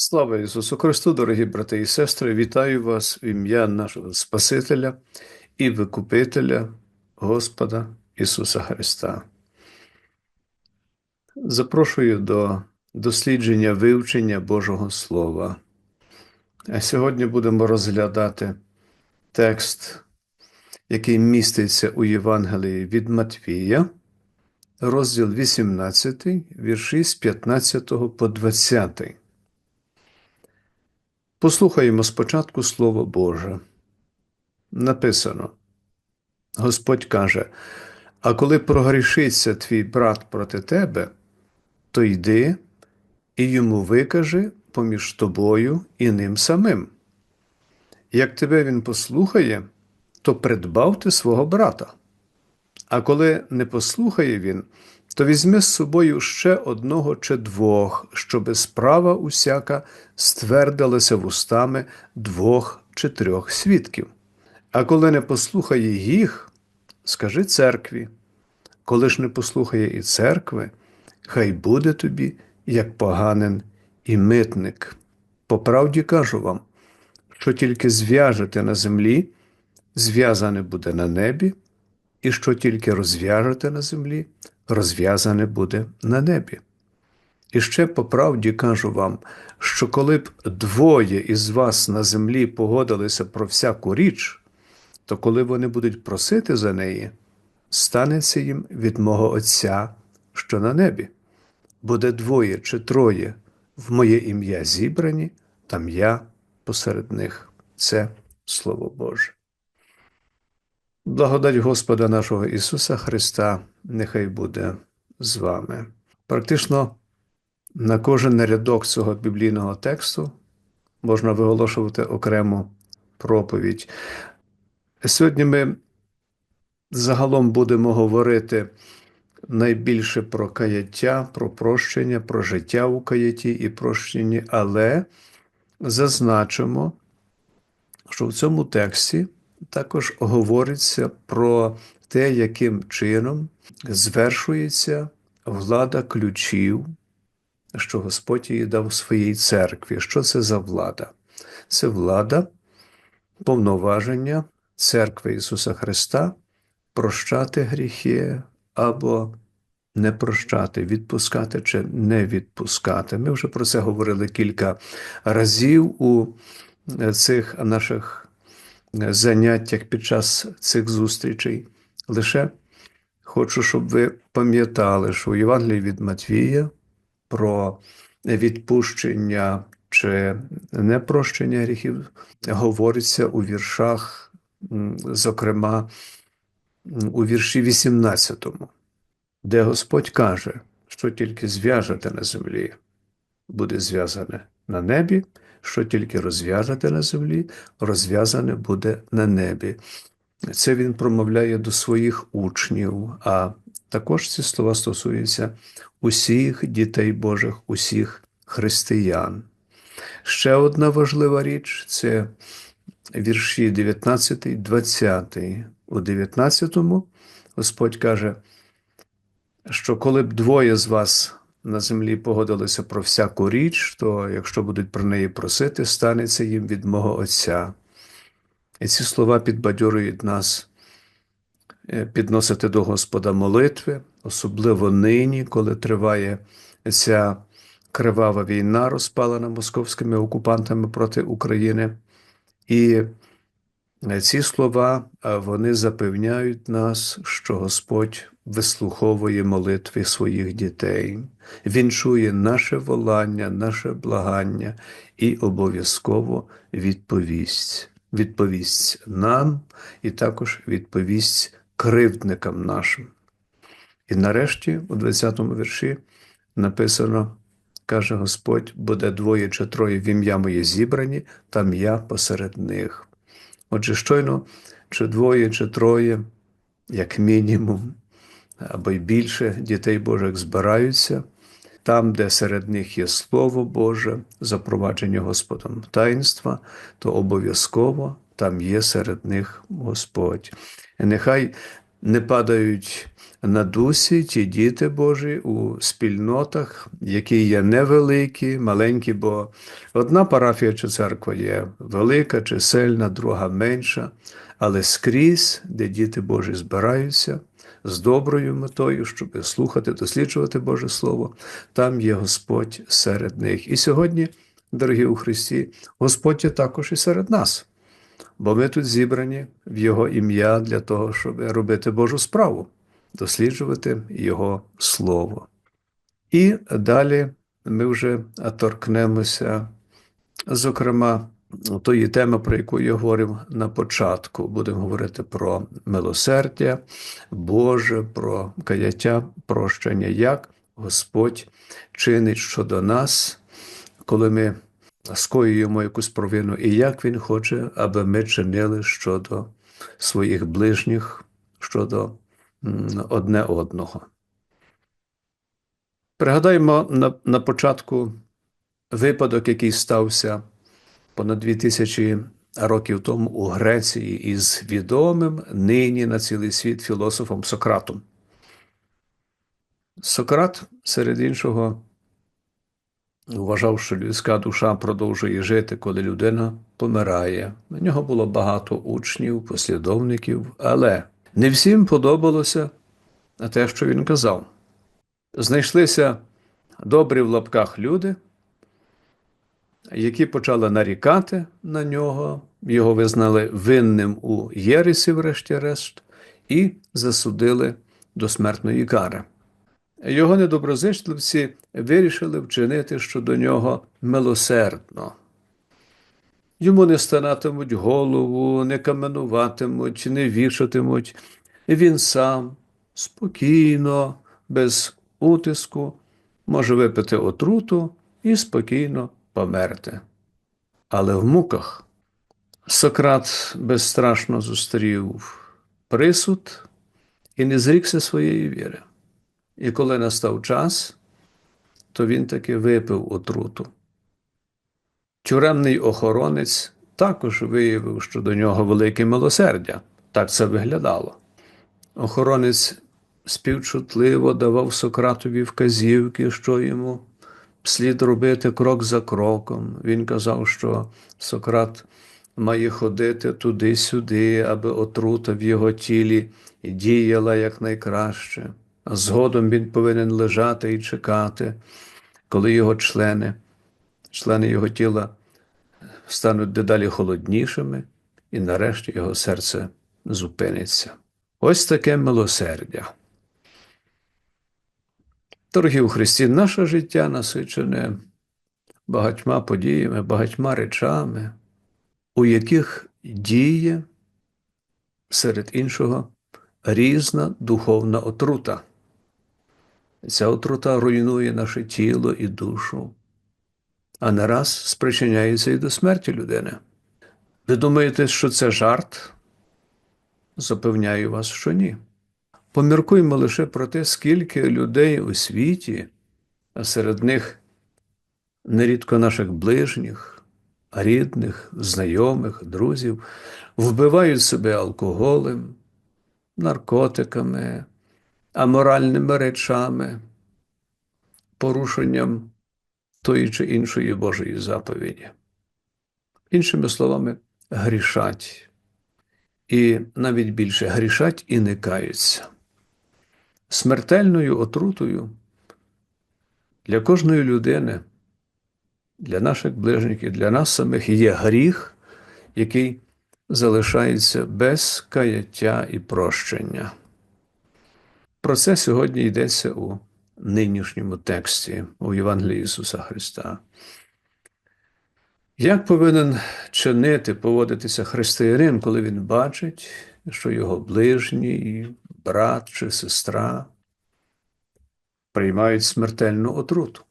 Слава Ісусу Христу, дорогі брати і сестри, вітаю вас в ім'я нашого Спасителя і Викупителя Господа Ісуса Христа. Запрошую до дослідження вивчення Божого Слова. А сьогодні будемо розглядати текст, який міститься у Євангелії від Матвія, розділ 18, вірші з 15 по 20. Послухаємо спочатку Слово Боже. Написано: Господь каже: А коли прогрішиться твій брат проти тебе, то йди і йому викажи поміж тобою і ним самим. Як тебе він послухає, то придбав ти свого брата. А коли не послухає він, то візьми з собою ще одного чи двох, щоби справа усяка ствердилася вустами двох чи трьох свідків. А коли не послухає їх, скажи церкві. Коли ж не послухає і церкви, хай буде тобі, як поганин і митник. По правді кажу вам, що тільки зв'яжете на землі, зв'язане буде на небі, і що тільки розв'яжете на землі, розв'язане буде на небі. І ще по правді кажу вам, що коли б двоє із вас на землі погодилися про всяку річ, то коли вони будуть просити за неї, станеться їм від мого Отця, що на небі. Буде двоє чи троє в моє ім'я зібрані, там я посеред них. Це Слово Боже. Благодать Господа нашого Ісуса Христа нехай буде з вами. Практично на кожен рядок цього біблійного тексту можна виголошувати окрему проповідь. Сьогодні ми загалом будемо говорити найбільше про каяття, про прощення, про життя у каятті і прощенні, але зазначимо, що в цьому тексті також говориться про те, яким чином звершується влада ключів, що Господь її дав своїй церкві. Що це за влада? Це влада повноваження церкви Ісуса Христа прощати гріхи або не прощати, відпускати чи не відпускати. Ми вже про це говорили кілька разів у цих наших заняттях під час цих зустрічей. Лише хочу, щоб ви пам'ятали, що у Євангелії від Матвія про відпущення чи непрощення гріхів говориться у віршах, зокрема, у вірші 18, де Господь каже, що тільки зв'яжете на землі, буде зв'язане на небі, що тільки розв'яжете на землі, розв'язане буде на небі. Це він промовляє до своїх учнів, а також ці слова стосуються усіх дітей Божих, усіх християн. Ще одна важлива річ це вірші 19, 20. У 19-му Господь каже, що коли б двоє з вас на землі погодилися про всяку річ, то якщо будуть про неї просити, станеться їм від мого Отця. І ці слова підбадьорюють нас е, підносити до Господа молитви, особливо нині, коли триває ця кривава війна, розпалена московськими окупантами проти України. І ці слова вони запевняють нас, що Господь вислуховує молитви своїх дітей, Він чує наше волання, наше благання і обов'язково відповість. Відповість нам і також відповість кривдникам нашим. І нарешті, у 20-му вірші, написано, каже Господь: буде двоє чи троє в ім'я моє зібрані, там я посеред них. Отже, щойно, чи двоє, чи троє, як мінімум, або й більше дітей Божих збираються, там, де серед них є Слово Боже, запровадження Господом таїнства, то обов'язково там є серед них Господь. І нехай не падають на дусі ті діти Божі у спільнотах, які є невеликі, маленькі, бо одна парафія чи церква є велика, чисельна, друга менша, але скрізь, де діти Божі збираються з доброю метою, щоб слухати, досліджувати Боже Слово, там є Господь серед них. І сьогодні, дорогі у Христі, Господь є також і серед нас. Бо ми тут зібрані в Його ім'я для того, щоб робити Божу справу, досліджувати Його Слово. І далі ми вже торкнемося, зокрема, тої теми, про яку я говорив на початку. Будемо говорити про милосердя Боже, про каяття, прощення, як Господь чинить щодо нас, коли ми скоюємо якусь провину, і як Він хоче, аби ми чинили щодо своїх ближніх, щодо одне одного. Пригадаємо на, на початку випадок, який стався понад 2000 років тому у Греції із відомим нині на цілий світ філософом Сократом. Сократ, серед іншого, вважав, що людська душа продовжує жити, коли людина помирає. На нього було багато учнів, послідовників, але не всім подобалося те, що він казав. Знайшлися добрі в лапках люди, які почали нарікати на нього, його визнали винним у Єресі, врешті-решт, і засудили до смертної кари. Його недоброзичливці вирішили вчинити щодо нього милосердно. Йому не станатимуть голову, не каменуватимуть, не вішатимуть. Він сам спокійно, без утиску, може випити отруту і спокійно померти. Але в муках Сократ безстрашно зустрів присуд і не зрікся своєї віри. І коли настав час, то він таки випив отруту. Тюремний охоронець також виявив, що до нього велике милосердя. Так це виглядало. Охоронець співчутливо давав Сократові вказівки, що йому слід робити крок за кроком. Він казав, що Сократ має ходити туди-сюди, аби отрута в його тілі діяла якнайкраще. А згодом він повинен лежати і чекати, коли його члени, члени його тіла стануть дедалі холоднішими, і нарешті його серце зупиниться. Ось таке милосердя. Дорогі у Христі, наше життя насичене багатьма подіями, багатьма речами, у яких діє серед іншого різна духовна отрута. Ця отрута руйнує наше тіло і душу, а не раз спричиняється і до смерті людини. Ви думаєте, що це жарт? Запевняю вас, що ні. Поміркуймо лише про те, скільки людей у світі, а серед них нерідко наших ближніх, рідних, знайомих, друзів, вбивають себе алкоголем, наркотиками, аморальними речами, порушенням тої чи іншої Божої заповіді. Іншими словами, грішать. І навіть більше грішать і не каються смертельною отрутою для кожної людини, для наших ближників, для нас самих є гріх, який залишається без каяття і прощення. Про це сьогодні йдеться у нинішньому тексті у Євангелії Ісуса Христа. Як повинен чинити, поводитися християнин, коли він бачить, що його ближній, брат чи сестра приймають смертельну отруту,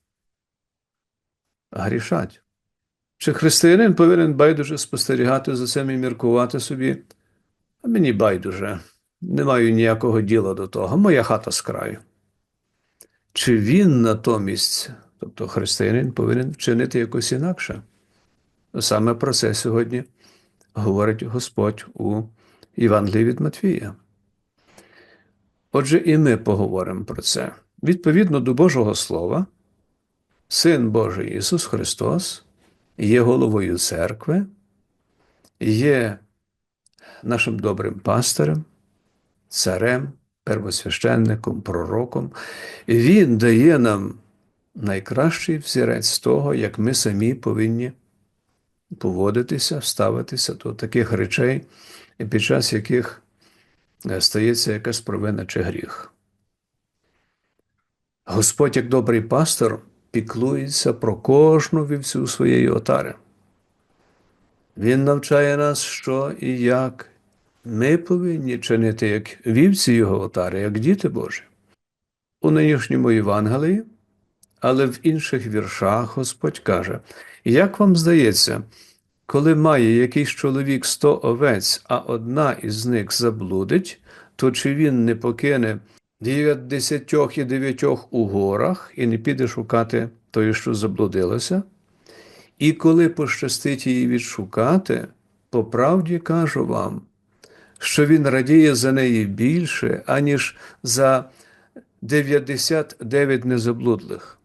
грішать? Чи християнин повинен байдуже спостерігати за цим і міркувати собі? А мені байдуже, не маю ніякого діла до того, моя хата з краю. Чи він натомість, тобто християнин, повинен вчинити якось інакше? Саме про це сьогодні говорить Господь у Євангелії від Матвія. Отже, і ми поговоримо про це. Відповідно до Божого Слова, Син Божий Ісус Христос є головою церкви, є нашим добрим пастирем, царем, первосвященником, пророком. Він дає нам найкращий взірець того, як ми самі повинні поводитися, ставитися до таких речей, під час яких стається якась провина чи гріх. Господь, як добрий пастор, піклується про кожну вівцю своєї отари. Він навчає нас, що і як ми повинні чинити як вівці його отари, як діти Божі. У нинішньому Євангелії, але в інших віршах Господь каже: як вам здається, коли має якийсь чоловік сто овець, а одна із них заблудить, то чи він не покине дев'ятдесятьох і дев'ятьох у горах і не піде шукати тої, що заблудилося? І коли пощастить її відшукати, по правді кажу вам, що він радіє за неї більше, аніж за 99 незаблудлих.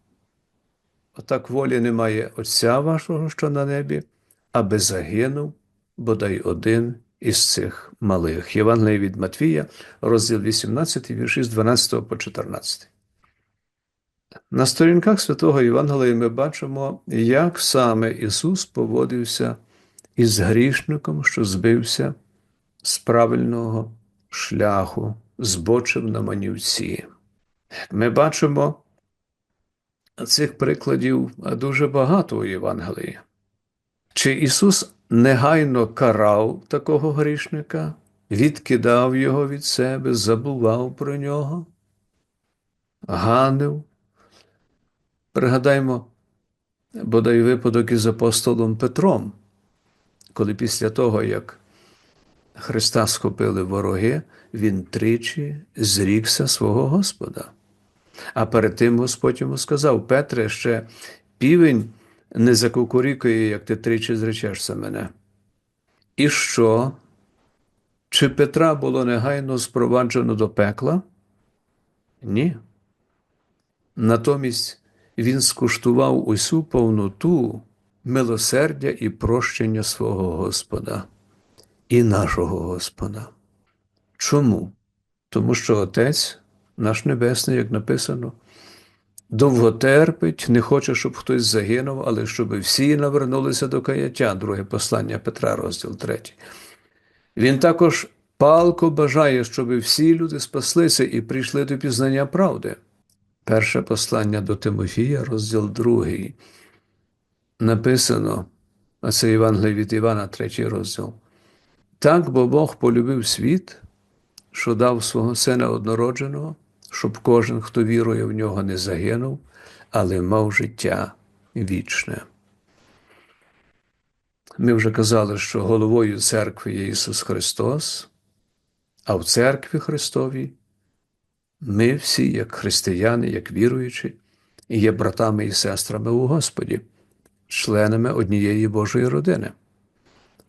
Отак волі немає Отця вашого, що на небі, аби загинув бодай один із цих малих. Євангелія від Матвія, розділ 18, вірші з 12 по 14. На сторінках святого Євангелія ми бачимо, як саме Ісус поводився із грішником, що збився з правильного шляху, збочив на манівці. Ми бачимо цих прикладів дуже багато у Євангелії. Чи Ісус негайно карав такого грішника, відкидав його від себе, забував про нього, ганив? Пригадаймо, бодай випадок із апостолом Петром, коли після того, як Христа схопили вороги, він тричі зрікся свого Господа. А перед тим Господь йому сказав: Петре, ще півень не закукурікує, як ти тричі зречешся мене. І що? Чи Петра було негайно спроваджено до пекла? Ні. Натомість він скуштував усю повноту милосердя і прощення свого Господа і нашого Господа. Чому? Тому що Отець, наш Небесний, як написано, довго терпить, не хоче, щоб хтось загинув, але щоб всі навернулися до каяття, друге послання Петра, розділ 3. Він також палко бажає, щоб всі люди спаслися і прийшли до пізнання правди. Перше послання до Тимофія, розділ 2. Написано, а це Євангелій від Івана, третій розділ. Так бо Бог полюбив світ, що дав свого Сина однородженого, щоб кожен, хто вірує в нього, не загинув, але мав життя вічне. Ми вже казали, що головою церкви є Ісус Христос, а в церкві Христовій ми всі, як християни, як віруючі, є братами і сестрами у Господі, членами однієї Божої родини.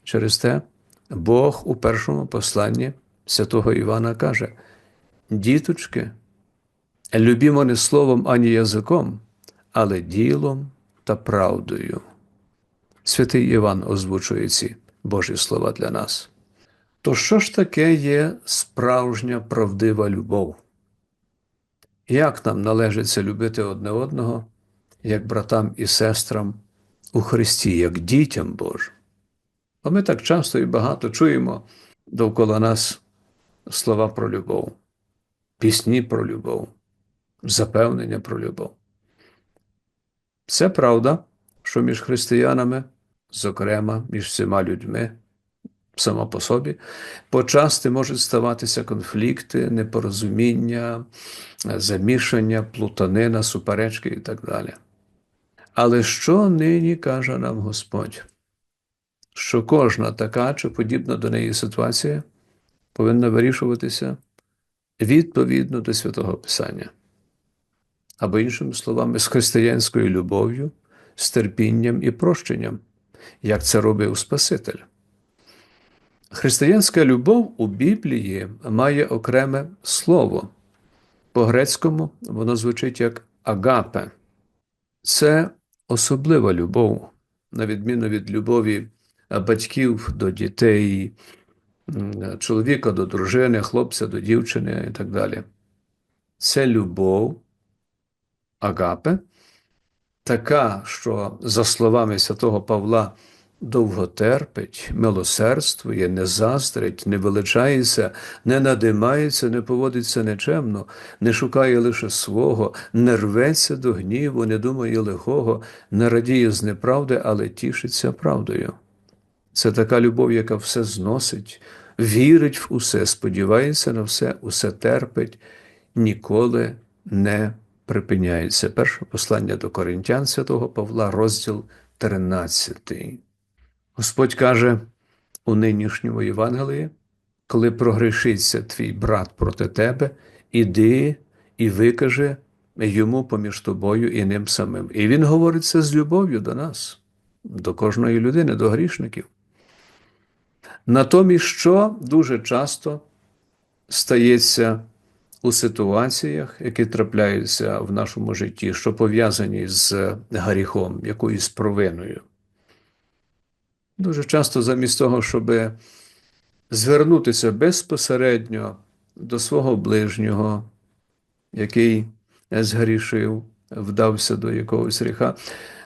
Через те Бог у першому посланні святого Івана каже: Діточки, любімо не словом ані язиком, але ділом та правдою. Святий Іван озвучує ці Божі слова для нас. То що ж таке є справжня правдива любов? Як нам належиться любити одне одного, як братам і сестрам у Христі, як дітям Божим? Бо ми так часто і багато чуємо довкола нас слова про любов, пісні про любов, запевнення про любов. Це правда, що між християнами, зокрема між всіма людьми, само по собі, почасти можуть ставатися конфлікти, непорозуміння, замішання, плутанина, суперечки і так далі. Але що нині каже нам Господь? Що кожна така чи подібна до неї ситуація повинна вирішуватися відповідно до святого Писання, або, іншими словами, з християнською любов'ю, з терпінням і прощенням, як це робив Спаситель. Християнська любов у Біблії має окреме слово, По-грецькому воно звучить як агапе. Це особлива любов, на відміну від любові батьків до дітей, чоловіка до дружини, хлопця до дівчини і так далі. Це любов, агапе, така, що, за словами святого Павла, довго терпить, милосердствує, не заздрить, не величається, не надимається, не поводиться нечемно, не шукає лише свого, не рветься до гніву, не думає лихого, не радіє з неправди, але тішиться правдою. Це така любов, яка все зносить, вірить в усе, сподівається на все, усе терпить, ніколи не припиняється. Перше послання до Коринтян святого Павла, розділ 13. Господь каже у нинішньому Євангелії, коли прогрішиться твій брат проти тебе, іди і викаже йому поміж тобою і ним самим. І він говорить це з любов'ю до нас, до кожної людини, до грішників. Натомість, що дуже часто стається у ситуаціях, які трапляються в нашому житті, що пов'язані з гріхом, якоюсь провиною. Дуже часто, замість того, щоб звернутися безпосередньо до свого ближнього, який згрішив, вдався до якогось гріха,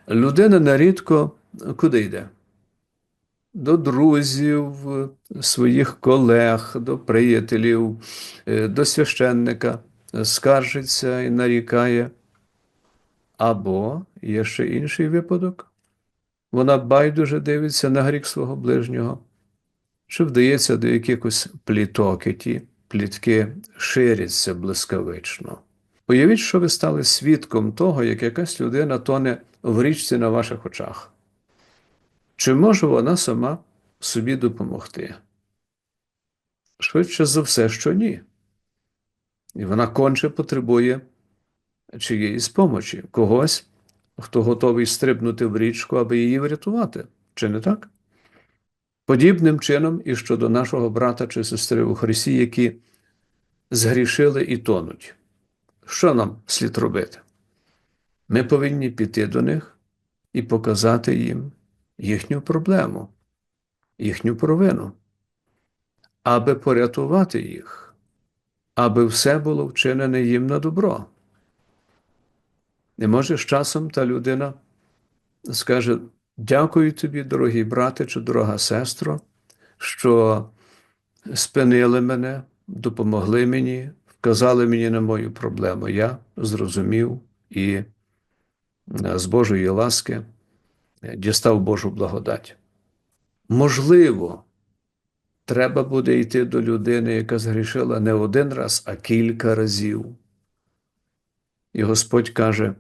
людина нарідко куди йде? До друзів, своїх колег, до приятелів, е, до священника, скаржиться і нарікає. Або є ще інший випадок. Вона байдуже дивиться на гріх свого ближнього, що вдається до якихось пліток, і ті плітки ширяться блискавично. Уявіть, що ви стали свідком того, як якась людина тоне в річці на ваших очах. Чи може вона сама собі допомогти? Швидше за все, що ні. І вона конче потребує чиєїсь помочі, когось, хто готовий стрибнути в річку, аби її врятувати. Чи не так? Подібним чином і щодо нашого брата чи сестри у Христі, які згрішили і тонуть. Що нам слід робити? Ми повинні піти до них і показати їм їхню проблему, їхню провину, аби порятувати їх, аби все було вчинене їм на добро. Не може з часом та людина скаже: Дякую тобі, дорогий брате чи дорога сестро, що спинили мене, допомогли мені, вказали мені на мою проблему. Я зрозумів і е, з Божої ласки дістав Божу благодать. Можливо, треба буде йти до людини, яка згрішила не один раз, а кілька разів. І Господь каже: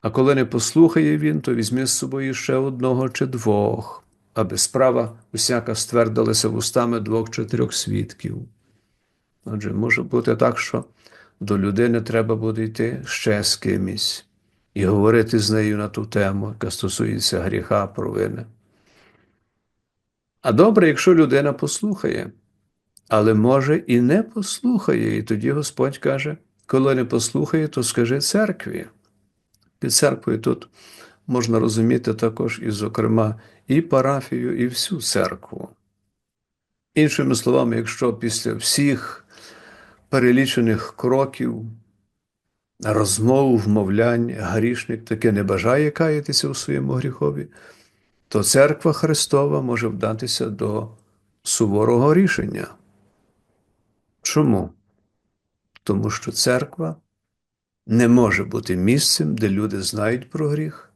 а коли не послухає він, то візьми з собою ще одного чи двох, аби справа усяка ствердилася вустами двох чи трьох свідків. Отже, може бути так, що до людини треба буде йти ще з кимось і говорити з нею на ту тему, яка стосується гріха, провини. А добре, якщо людина послухає, але може і не послухає, і тоді Господь каже, коли не послухає, то скажи церкві. Під церквою тут можна розуміти також, і, зокрема, і парафію, і всю церкву. Іншими словами, якщо після всіх перелічених кроків, розмов, вмовлянь, грішник таки не бажає каятися у своєму гріхові, то церква Христова може вдатися до суворого рішення. Чому? Тому що церква не може бути місцем, де люди знають про гріх,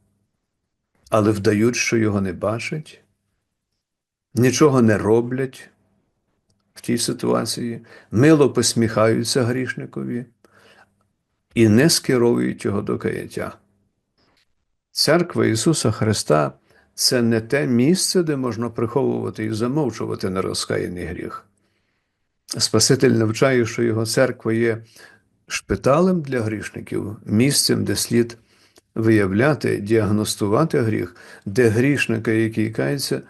але вдають, що його не бачать, нічого не роблять в тій ситуації, мило посміхаються грішникові і не скеровують його до каяття. Церква Ісуса Христа це не те місце, де можна приховувати і замовчувати нерозкаяний гріх. Спаситель навчає, що його церква є шпиталем для грішників, місцем, де слід виявляти, діагностувати гріх, де грішника, який кається,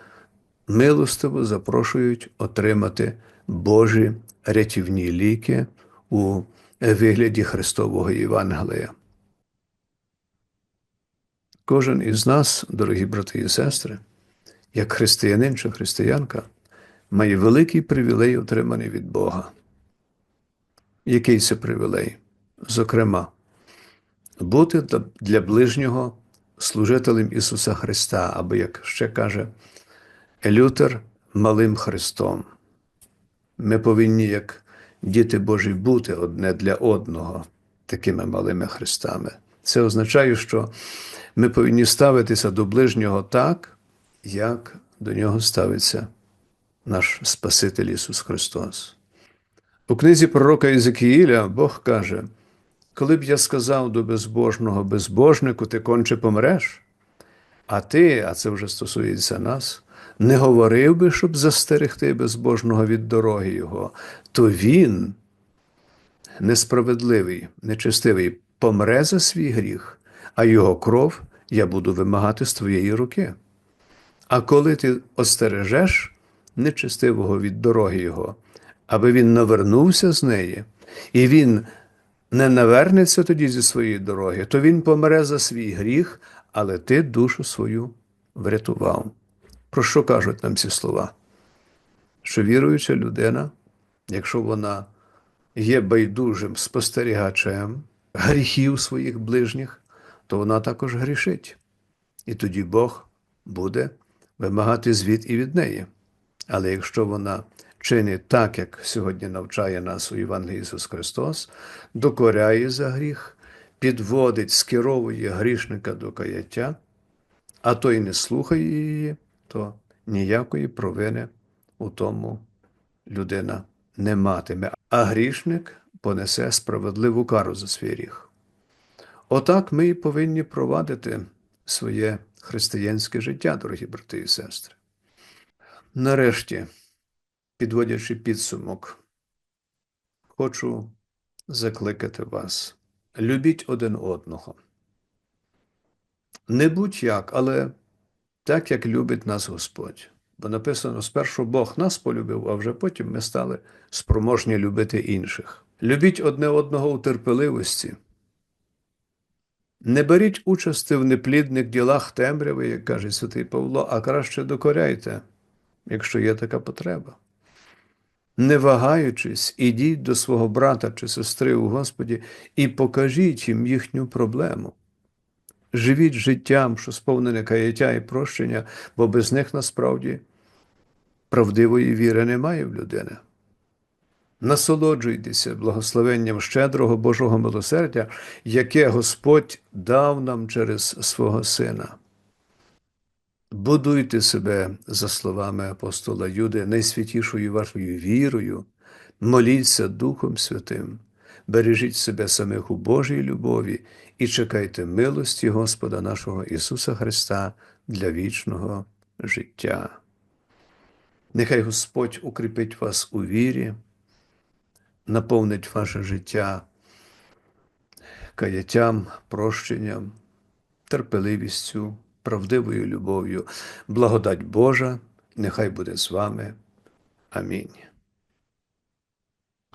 милостиво запрошують отримати Божі рятівні ліки у вигляді Христового Євангелія. Кожен із нас, дорогі брати і сестри, як християнин чи християнка, має великий привілей, отриманий від Бога. Який це привілей? Зокрема, бути для ближнього служителем Ісуса Христа, або, як ще каже Лютер, малим Христом. Ми повинні, як діти Божі, бути одне для одного такими малими Христами. Це означає, що ми повинні ставитися до ближнього так, як до нього ставиться наш Спаситель Ісус Христос. У книзі пророка Ізекіїля Бог каже, коли б я сказав до безбожного безбожнику, ти конче помреш, а ти, а це вже стосується нас, не говорив би, щоб застерегти безбожного від дороги Його, то він, несправедливий, нечестивий, помре за свій гріх, а його кров я буду вимагати з твоєї руки. А коли ти остережеш нечестивого від дороги Його, аби він навернувся з неї, і він не навернеться тоді зі своєї дороги, то він помре за свій гріх, але ти душу свою врятував. Про що кажуть нам ці слова? Що віруюча людина, якщо вона є байдужим спостерігачем гріхів своїх ближніх, то вона також грішить. І тоді Бог буде вимагати звіт і від неї. Але якщо вона чинить так, як сьогодні навчає нас у Євангелії Ісус Христос, докоряє за гріх, підводить, скеровує грішника до каяття, а той не слухає її, то ніякої провини у тому людина не матиме, а грішник понесе справедливу кару за свій гріх. Отак ми і повинні провадити своє християнське життя, дорогі брати і сестри. Нарешті, підводячи підсумок, хочу закликати вас. Любіть один одного. Не будь-як, але так, як любить нас Господь. Бо написано: спершу Бог нас полюбив, а вже потім ми стали спроможні любити інших. Любіть одне одного у терпеливості. Не беріть участи в неплідних ділах темряви, як каже святий Павло, а краще докоряйте, якщо є така потреба. Не вагаючись, ідіть до свого брата чи сестри у Господі і покажіть їм їхню проблему. Живіть життям, що сповнене каяття і прощення, бо без них насправді правдивої віри немає в людини. Насолоджуйтеся благословенням щедрого Божого милосердя, яке Господь дав нам через свого Сина. Будуйте себе, за словами апостола Юди, найсвятішою вашою вірою, моліться Духом Святим, бережіть себе самих у Божій любові і чекайте милості Господа нашого Ісуса Христа для вічного життя. Нехай Господь укріпить вас у вірі наповнить ваше життя каяттям, прощенням, терпеливістю, правдивою любов'ю. Благодать Божа, нехай буде з вами. Амінь.